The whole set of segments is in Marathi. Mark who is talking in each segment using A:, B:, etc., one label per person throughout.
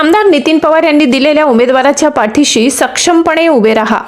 A: आमदार नितीन पवार यांनी दिलेल्या उमेदवाराच्या पाठीशी सक्षमपणे उभे राहा.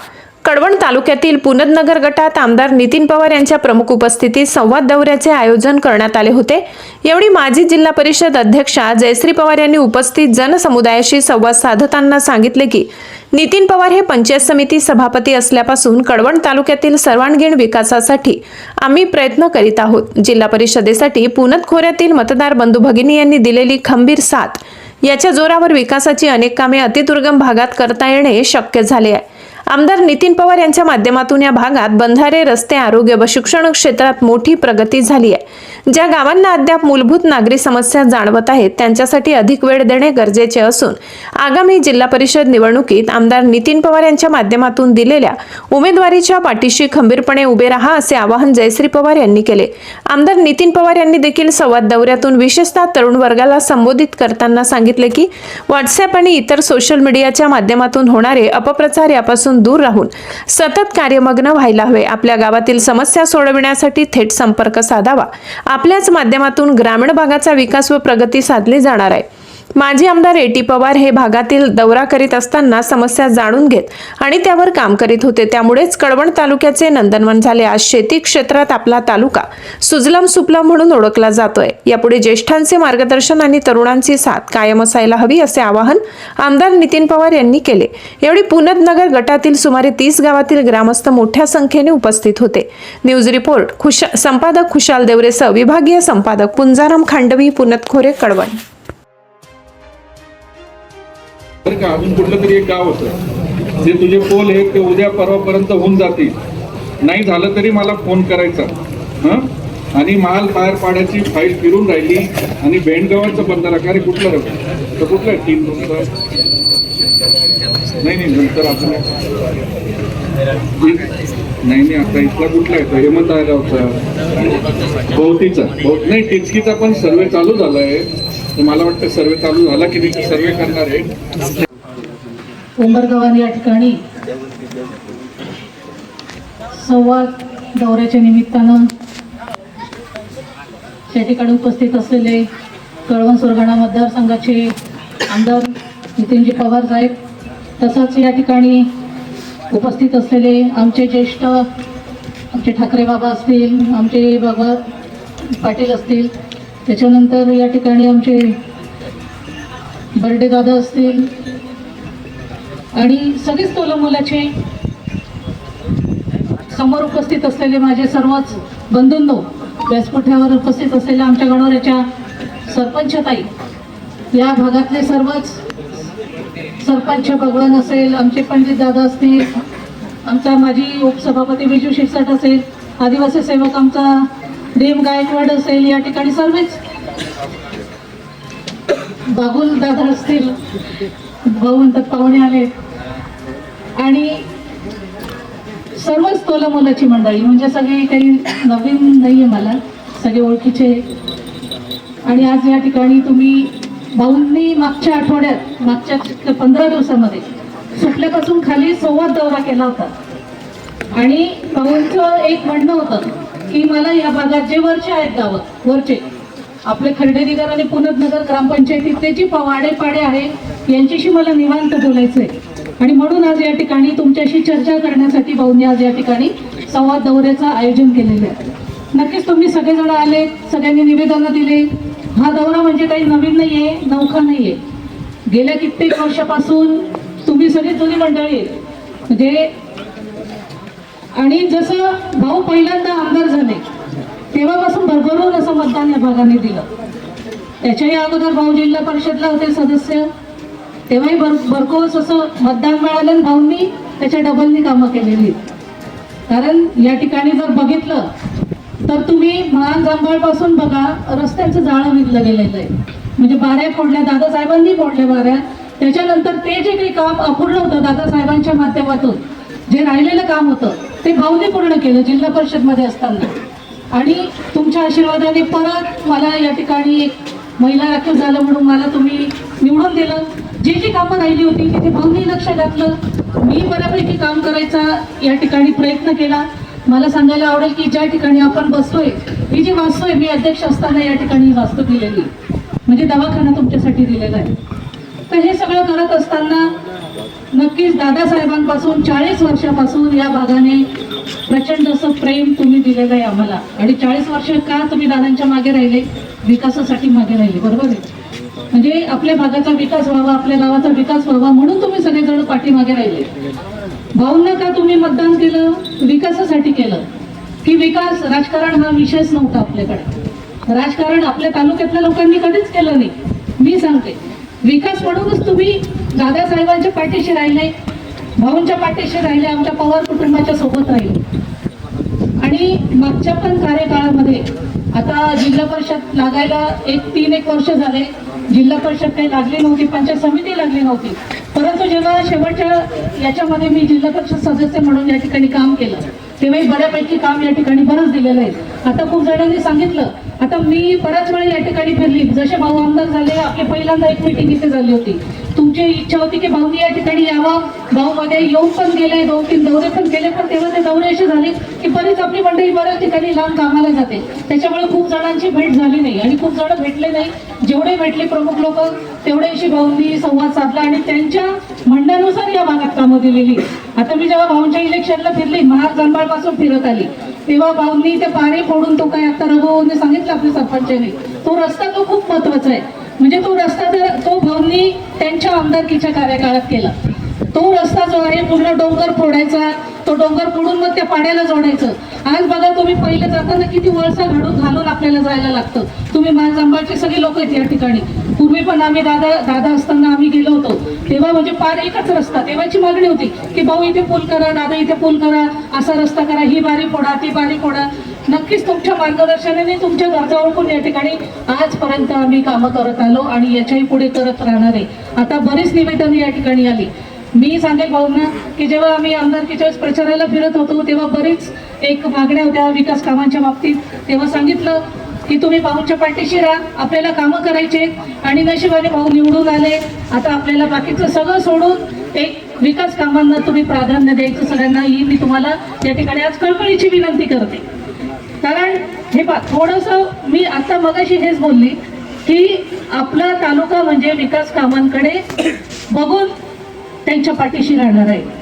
A: कडवण तालुक्यातील पुनदनगर गटात आमदार नितीन पवार यांच्या प्रमुख उपस्थितीत संवाद दौऱ्याचे आयोजन करण्यात आले होते. यावेळी माजी जिल्हा परिषद अध्यक्षा जयश्री पवार यांनी उपस्थित जनसमुदायाशी संवाद साधताना सांगितले की नितीन पवार हे पंचायत समिती सभापती असल्यापासून कडवण तालुक्यातील सर्वांगीण विकासासाठी आम्ही प्रयत्न करीत आहोत. जिल्हा परिषदेसाठी पुनद खोऱ्यातील मतदार बंधू भगिनी यांनी दिलेली खंबीर साथ याच्या जोरावर विकासाची अनेक कामे अतिदुर्गम भागात करता येणे शक्य झाले आहे. आमदार नितीन पवार यांच्या माध्यमातून या भागात बंधारे रस्ते आरोग्य व शिक्षण क्षेत्रात मोठी प्रगती झाली आहे. ज्या गावांना अद्याप मूलभूत नागरी समस्या जाणवत आहेत त्यांच्यासाठी अधिक वेळ देणे गरजेचे असून आगामी जिल्हा परिषद निवडणुकीत आमदार नितीन पवार यांच्या माध्यमातून दिलेल्या उमेदवारीच्या पाठीशी खंबीरपणे उभे राहा असे आवाहन जयश्री पवार यांनी केले. आमदार नितीन पवार यांनी देखील संवाद दौऱ्यातून विशेषतः तरुण वर्गाला संबोधित करताना सांगितले की व्हॉट्सअप आणि इतर सोशल मीडियाच्या माध्यमातून होणारे अपप्रचार यापासून दूर राहून सतत कार्यमग्न व्हायला हवे. आपल्या गावातील समस्या सोडविण्यासाठी थेट संपर्क साधावा. आपल्याच माध्यमातून ग्रामीण भागाचा विकास व प्रगती साधली जाणार आहे. माजी आमदार एटी पवार हे भागातील दौरा करीत असताना समस्या जाणून घेत आणि त्यावर काम करीत होते. त्यामुळेच कळवण तालुक्याचे नंदनवन झाले. आज शेती क्षेत्रात आपला तालुका सुजलम सुपलम म्हणून ओळखला जातोय. यापुढे ज्येष्ठांचे मार्गदर्शन आणि तरुणांची साथ कायम असायला हवी असे आवाहन आमदार नितीन पवार यांनी केले. यावेळी पुनदनगर गटातील सुमारे तीस गावातील ग्रामस्थ मोठ्या संख्येने उपस्थित होते. न्यूज रिपोर्ट खुशा संपादक खुशाल देवरेसह विभागीय संपादक पुंजाराम खांडवी पुनत खोरे कळवण.
B: बरं का अजून कुठलं तरी एक गाव होतं. जे तुझे पोल हे ते उद्या परवापर्यंत होऊन जातील. नाही झालं तरी मला फोन करायचा. हं? आणि माल बाहेर पाण्याची फाईल फिरून राहिली आणि बेंडगावाचं बंधारा का रे कुठलं रे तर कुठलं? टीम तुमचं? नाही नाही नंतर आपण नाही नाही आता इथला कुठला आहे? तो हेमंत आगावचा भोवतीचा. भोव नाही टिचकीचा पण सर्वे चालू झाला आहे मला वाटतं सर्वे चालू झाला की नाही सर्वे करणार आहे.
C: उंबरगावान या ठिकाणी संवाद दौऱ्याच्या निमित्तानं त्या ठिकाणी उपस्थित असलेले कळवण सुरगाणा मतदारसंघाचे आमदार नितीनजी पवार साहेब तसंच या ठिकाणी उपस्थित असलेले आमचे ज्येष्ठ आमचे ठाकरे बाबा असतील आमचे बाबा पाटील असतील त्याच्यानंतर या ठिकाणी आमचे बर्डे दादा असतील आणि सगळीच तोला मुलाचे समोर उपस्थित असलेले माझे सर्वच बंधूंनो व्यासपीठावर उपस्थित असलेल्या आमच्या गणोऱ्याच्या सरपंचताई या भागातले सर्वच सरपंच भगवान असेल आमचे पंडित दादा असतील आमचा माजी उपसभापती विजू शिरसाट असेल आदिवासी सेवक आमचा देव गायकवाड असेल या ठिकाणी सर्वच बाबुल दादा असतील भाऊ म्हणतात पाहुणे आले. आणि सर्वच तोला मुलाची मंडळी म्हणजे सगळे काही नवीन नाही आहे मला सगळे ओळखीचे. आणि आज या ठिकाणी तुम्ही भाऊंनी मागच्या आठवड्यात मागच्या पंधरा दिवसामध्ये सुटल्यापासून खाली संवाद दौरा केला होता. आणि भाऊंचं एक म्हणणं होतं की मला या भागात जे वरचे आहेत गावं वरचे आपले खर्डेरीकर आणि पुनदनगर ग्रामपंचायतीतले जी वाडे पाडे आहे यांच्याशी मला निवांत बोलायचं आहे आणि म्हणून आज या ठिकाणी तुमच्याशी चर्चा करण्यासाठी भाऊंनी आज या ठिकाणी संवाद दौऱ्याचं आयोजन केलेलं आहे. नक्कीच तुम्ही सगळेजण आले सगळ्यांनी निवेदनं दिले हा दौरा म्हणजे काही नवीन नाही आहे नौखा नाही आहे गेल्या कित्येक वर्षापासून तुम्ही सगळी जुनी मंडळी म्हणजे आणि जसं भाऊ पहिल्यांदा आमदार झाले तेव्हापासून भरभरून असं मतदान या भागाने दिलं. त्याच्याही अगोदर भाऊ जिल्हा परिषदला होते सदस्य. तेव्हाही भर भरकोस असं मतदान मिळालं आणि भाऊंनी त्याच्या डबलनी कामं केलेली. कारण या ठिकाणी जर बघितलं तर तुम्ही महान जांभळपासून बघा रस्त्याचं जाळं विधलं गेलेलं आहे. म्हणजे बाऱ्या फोडल्या दादासाहेबांनी फोडल्या बाऱ्या. त्याच्यानंतर ते जे काही काम अपूर्ण होतं दादासाहेबांच्या माध्यमातून जे राहिलेलं काम होतं ते भाऊने पूर्ण केलं जिल्हा परिषदमध्ये असताना. आणि तुमच्या आशीर्वादाने परत मला या ठिकाणी एक महिला राखीव झालं म्हणून मला तुम्ही निवडून दिलं. जी जी कामं राहिली होती तिथे भाऊने लक्ष घातलं. मी बऱ्यापैकी काम करायचा या ठिकाणी प्रयत्न केला. मला सांगायला आवडेल की ज्या ठिकाणी आपण बसतोय मी जी वाचतोय मी अध्यक्ष असताना या ठिकाणी वास्तू दिलेली म्हणजे दवाखाना तुमच्यासाठी दिलेला आहे. तर हे सगळं करत असताना नक्कीच दादासाहेबांपासून चाळीस वर्षापासून या भागाने प्रचंड असं प्रेम तुम्ही दिलेलं आहे आम्हाला. आणि चाळीस वर्ष का तुम्ही दादांच्या मागे राहिले? विकासासाठी मागे राहिले बरोबर आहे? म्हणजे आपल्या भागाचा विकास व्हावा आपल्या गावाचा विकास व्हावा म्हणून तुम्ही सगळेजण पाठीमागे राहिले. भाऊंना का तुम्ही मतदान केलं? विकासासाठी केलं? की विकास राजकारण हा विषयच नव्हता आपल्याकडे. राजकारण आपल्या तालुक्यातल्या लोकांनी कधीच केलं नाही. मी सांगते विकास म्हणूनच तुम्ही दादासाहेबांच्या पाठीशी राहिले भाऊंच्या पाठीशी राहिले आमच्या पवार कुटुंबाच्या सोबत राहिले. आणि मागच्या पण कार्यकाळामध्ये आता जिल्हा परिषद लागायला एक तीन एक वर्ष झाले. जिल्हा परिषद काही लागली नव्हती पंचायत समिती लागली नव्हती. परंतु जेव्हा शेवटच्या याच्यामध्ये मी जिल्हा परिषद सदस्य म्हणून या ठिकाणी काम केलं तेव्हाही बऱ्यापैकी काम या ठिकाणी बरंच दिलेलं आहे. आता खूप जणांनी सांगितलं आता मी बऱ्याच वेळा या ठिकाणी फिरली. जसे भाऊ आमदार झाले आपली पहिल्यांदा एक मिटिंग इथे झाली होती. तुमची इच्छा होती की भाऊनी या ठिकाणी यावा. भाऊ मध्ये येऊन पण गेले दोन तीन दौरे पण केले पण तेव्हा ते दौरे असे झाले की बरीच आपली मंडळी बऱ्याच ठिकाणी लांब कामाला जाते. त्याच्यामुळे खूप जणांची भेट झाली नाही आणि खूप जण भेटले नाही. जेवढे भेटले प्रमुख लोक तेवढ्याशी भाऊंनी संवाद साधला आणि त्यांच्या म्हणण्यानुसार या भागात कामं दिलेली. आता मी जेव्हा भाऊंच्या इलेक्शनला फिरली महाग जन्माळपासून फिरत आली तेव्हा भाऊंनी ते पाणी फोडून तो काय आता रघुभाऊने सांगितलं आपल्या सरपंचाने. तो रस्ता तो खूप महत्त्वाचा आहे. म्हणजे तो रस्ता तर तो भाऊंनी त्यांच्या आमदारकीच्या कार्यकाळात केला. तो रस्ता जो आहे पूर्ण डोंगर फोडायचा तो डोंगर फोडून मग त्या पाण्याला जोडायचं. आज बघा तुम्ही पहिले जाताना किती वळसा घालून घालून आपल्याला जायला लागतं. तुम्ही महाजंबाळचे सगळे लोक आहेत या ठिकाणी. पूर्वी पण आम्ही दादा दादा असताना आम्ही गेलो होतो. तेव्हा म्हणजे पार एकच रस्ता. तेव्हाची मागणी होती की भाऊ इथे पूल करा दादा इथे पूल करा. असा रस्ता करा. ही बारी फोडा ती बारी फोडा. नक्कीच तुमच्या मार्गदर्शनाने तुमच्या गरजा ओळखून या ठिकाणी आजपर्यंत आम्ही कामं करत आलो आणि याच्याही पुढे करत राहणार आहे. आता बरीच निवेदन या ठिकाणी आली. मी सांगेल भाऊंना की जेव्हा आम्ही आमदारकीच्या वेळेस प्रचाराला फिरत होतो तेव्हा बरीच एक मागण्या होत्या विकास कामांच्या बाबतीत. तेव्हा सांगितलं की तुम्ही भाऊंच्या पाठीशी राहा आपल्याला कामं करायचे आणि नशिबाने भाऊ निवडून आले. आता आपल्याला बाकीचं सगळं सोडून एक विकास कामांना तुम्ही प्राधान्य द्यायचं सगळ्यांना ही मी तुम्हाला या ठिकाणी आज कळकळीची विनंती करते. कारण हे पा थोडंसं मी आता मगाशी हेच बोलली की आपला तालुका म्हणजे विकास कामांकडे बघून त्यांच्या पाठीशी राहणार आहे.